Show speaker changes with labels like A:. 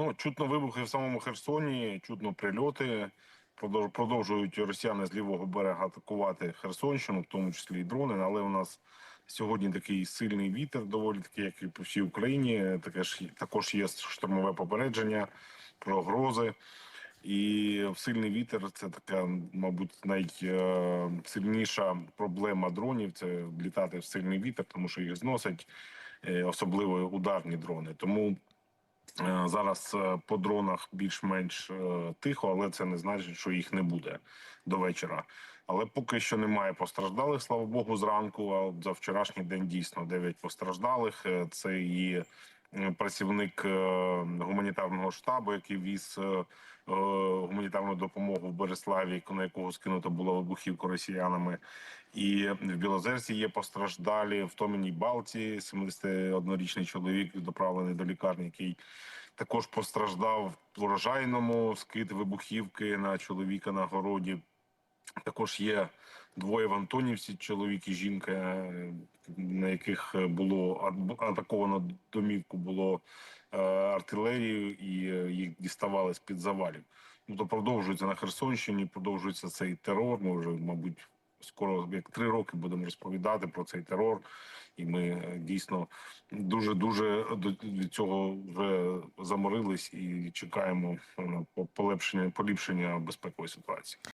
A: Ну, чутно вибухи в самому Херсоні, чутно прильоти. Продовж- Продовжують росіяни з лівого берега атакувати Херсонщину, в тому числі і дрони. Але у нас сьогодні такий сильний вітер, доволі такий, як і по всій Україні. Таке ж також є штормове попередження про грози. І сильний вітер це така, мабуть, найсильніша проблема дронів. Це літати в сильний вітер, тому що їх зносять, е, особливо ударні дрони. Тому Е, Зараз е, по дронах більш-менш е, тихо, але це не значить, що їх не буде до вечора. Але поки що немає постраждалих, слава Богу, зранку. А за вчорашній день дійсно 9 постраждалих. Е, Це і е, працівник е, гуманітарного штабу, який віз е, е, гуманітарну допомогу в Береславі, на якого скинуто було вибухівку росіянами. І в Білозерці є постраждалі, в Томіній Балті 71-річний чоловік доправлений до лікарні, який також постраждав в урожайному скид вибухівки на чоловіка на городі. Також є двоє в Антонівці, чоловік і жінка, е, на яких було ат- атаковано домівку, було е, артилерією, і е, їх діставали з під завалів. Ну то продовжується на Херсонщині, продовжується цей терор. Ми вже, мабуть, скоро як три роки будемо розповідати про цей терор. І ми е, дійсно дуже дуже від цього вже заморились і чекаємо е, полепшення поліпшення безпекової ситуації.